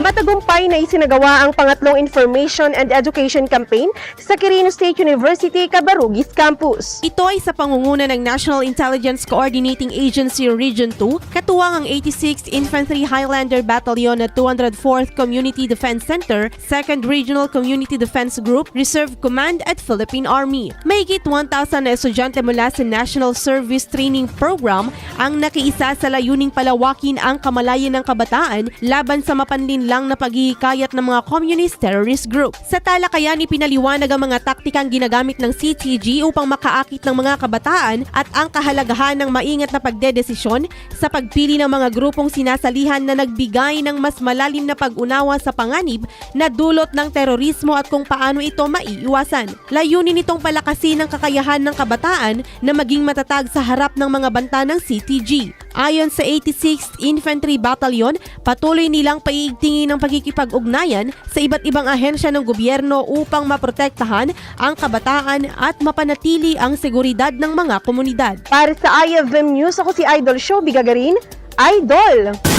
Matagumpay na isinagawa ang pangatlong Information and Education Campaign sa Quirino State University, Cabarugis Campus. Ito ay sa pangunguna ng National Intelligence Coordinating Agency Region 2, katuwang ang 86th Infantry Highlander Battalion at 204th Community Defense Center, 2nd Regional Community Defense Group, Reserve Command at Philippine Army. Mahigit 1,000 na estudyante mula sa National Service Training Program ang nakiisa sa layuning palawakin ang kamalayan ng kabataan laban sa mapanlinlang na paghihikayat ng mga communist terrorist group. Sa talakayan, ipinaliwanag ang mga taktikang ginagamit ng CTG upang makaakit ng mga kabataan at ang kahalagahan ng maingat na pagdedesisyon sa pagpili ng mga grupong sinasalihan na nagbigay ng mas malalim na pag-unawa sa panganib na dulot ng terorismo at kung paano ito maiiwasan. Layunin itong palakasin ang kakayahan ng kabataan na maging matatag sa harap ng mga banta ng CTG. Ayon sa 86th Infantry Battalion, patuloy nilang paiigtingin ang pagkikipag-ugnayan sa iba't ibang ahensya ng gobyerno upang maprotektahan ang kabataan at mapanatili ang seguridad ng mga komunidad. Para sa IFM News, ako si Idol Show Bigagarin, Idol!